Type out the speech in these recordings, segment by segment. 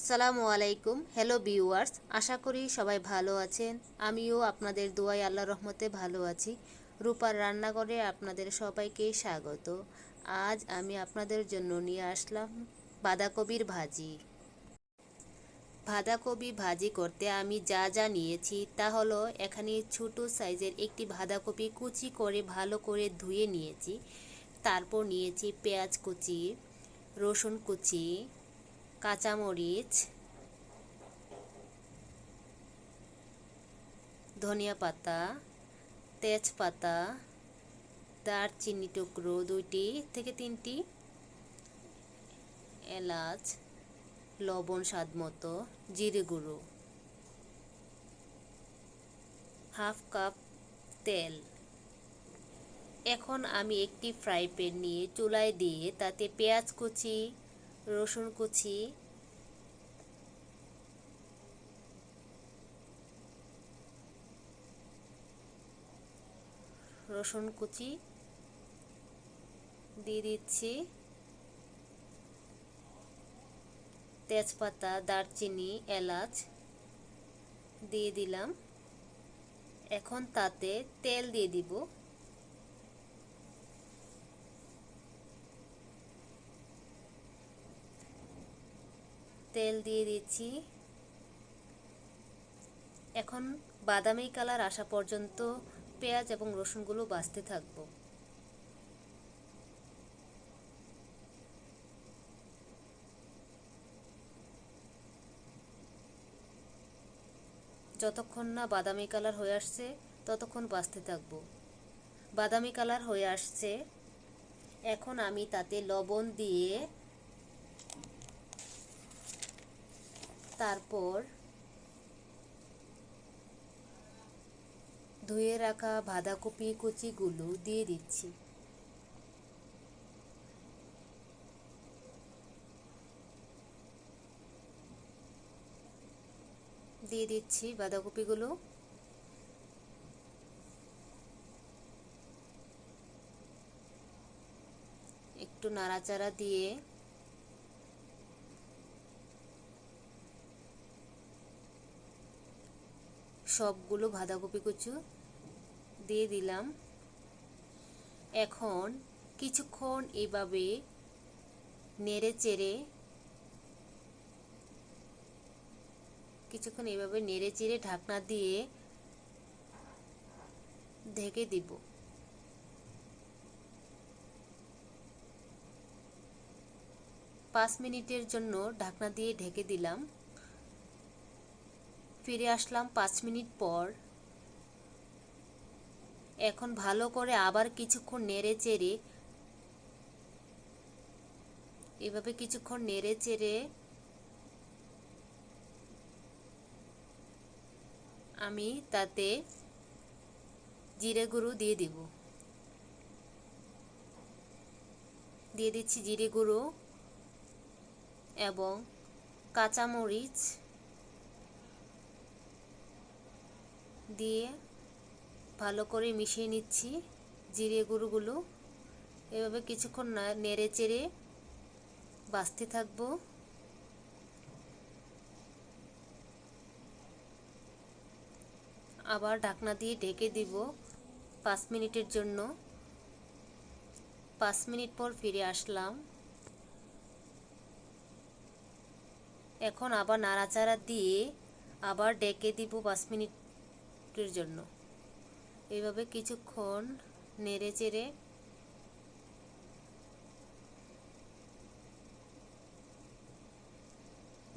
আসসালামু আলাইকুম। Hello viewers আশা করি সবাই ভালো আছেন। আমিও আপনাদের দোয়াই আল্লাহ রহমতে ভালো আছি। রূপার রান্নাঘরে আপনাদের সবাইকে স্বাগত। আজ আমি আপনাদের জন্য নিয়ে আসলাম বাঁধাকপির ভাজি। বাঁধাকপি ভাজি করতে আমি যা যা নিয়েছি তা হলো এখানে ছোট সাইজের একটি বাঁধাকপি কুচি করে ভালো করে ধুয়ে নিয়েছি। তারপর নিয়েছি পেঁয়াজ কুচি, রসুন কুচি কাঁচামরিচ, ধনিয়া পাতা, তেজপাতা, দারচিনি টুকরো, দুইটি থেকে তিনটি এলাচ, লবণ স্বাদ মতো, জিরে গুঁড়ো, হাফ কাপ তেল। এখন আমি একটি ফ্রাই প্যান নিয়ে চুলায় দিয়ে তাতে পেঁয়াজ কুচি রসুন কুচি রসুন কুচি দিয়ে দিচ্ছি তেজপাতা, দারচিনি, এলাচ দিয়ে দিলাম। এখন তাতে তেল দিয়ে দিব। তেল দিয়ে দিচ্ছি। এখন বাদামি কালার আসা পর্যন্ত পেঁয়াজ এবং রসুনগুলো বাছতে থাকব। যতক্ষণ না বাদামি কালার হয়ে আসছে, ততক্ষণ বাঁচতে থাকব। বাদামি কালার হয়ে আসছে। এখন আমি তাতে লবণ দিয়ে তারপর ধুয়ে রাখা বাঁধাকপি কুচিগুলো দিয়ে দিচ্ছি। দিয়ে দিচ্ছি বাঁধাকপিগুলো। একটু নাড়াচাড়া দিয়ে সবগুলো বাঁধাকপি কুচু দিয়ে দিলাম। এখন কিছুক্ষণ এভাবে নেড়ে চেড়ে, কিছুক্ষণ এভাবে নেড়ে চেড়ে ঢাকনা দিয়ে ঢেকে দিব। পাঁচ মিনিটের জন্য ঢাকনা দিয়ে ঢেকে দিলাম। ফিরে আসলাম পাঁচ মিনিট পর। এখন ভালো করে আবার কিছুক্ষণ নেড়ে চেড়ে, এভাবে কিছুক্ষণ নেড়ে চেড়ে আমি তাতে জিরে গুঁড়ো দিয়ে দিব। দিয়ে দিচ্ছি জিরে গুঁড়ো এবং কাঁচামরিচ দিয়ে ভালো করে মিশিয়ে নিচ্ছি জিরে গুঁড়োগুলো। এভাবে কিছুক্ষণ নেড়ে চেড়ে বাঁচতে থাকব। আবার ঢাকনা দিয়ে ঢেকে দিব পাঁচ মিনিটের জন্য। পাঁচ মিনিট পর ফিরে আসলাম। এখন আবার নাড়াচাড়া দিয়ে আবার ডেকে দিব পাঁচ মিনিটের জন্য। এইভাবে কিছুক্ষণ নেড়ে চেড়ে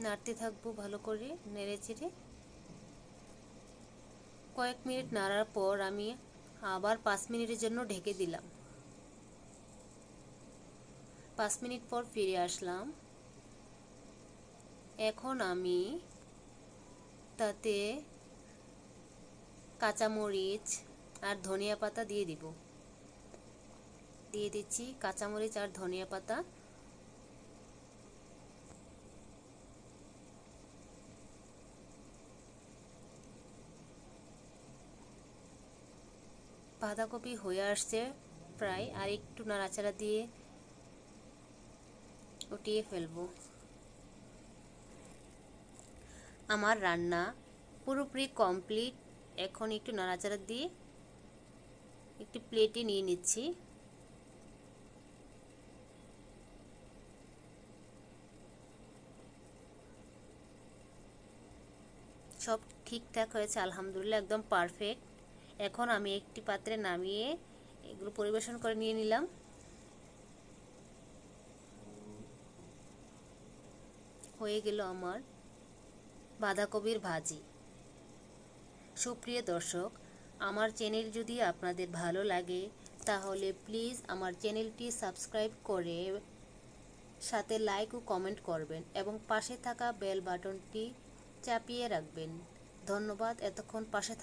নাড়তে থাকব ভালো করে, নেড়ে চেড়ে। কয়েক মিনিট নাড়ার পর আমি আবার পাঁচ মিনিটের জন্য ঢেকে দিলাম। পাঁচ মিনিট পর ফিরে আসলাম। এখন আমি তাতে কাঁচামরিচ আর ধনিয়া পাতা দিয়ে দিব। দিয়ে দিচ্ছি কাঁচামরিচ আর ধনিয়া পাতা। বাঁধাকপি হয়ে আসছে প্রায়, আর একটু নাড়াচাড়া দিয়ে উঠিয়ে ফেলব। আমার রান্না পুরোপুরি কমপ্লিট। এখন একটু নাড়াচাড়া দিয়ে একটি প্লেটে নিয়ে নিচ্ছি। সব ঠিকঠাক হয়েছে, আলহামদুলিল্লাহ একদম পারফেক্ট এখন আমি একটি পাত্রে নামিয়ে এগুলো পরিবেশন করে নিয়ে নিলাম। হয়ে গেল আমার বাঁধাকপির ভাজি। সুপ্রিয় দর্শক, আমার চ্যানেল যদি আপনাদের ভালো লাগে, তাহলে প্লিজ আমার চ্যানেলটি সাবস্ক্রাইব করে সাথে লাইক ও কমেন্ট করবেন এবং পাশে থাকা বেল বাটনটি চাপিয়ে রাখবেন। ধন্যবাদ, এতক্ষণ পাশে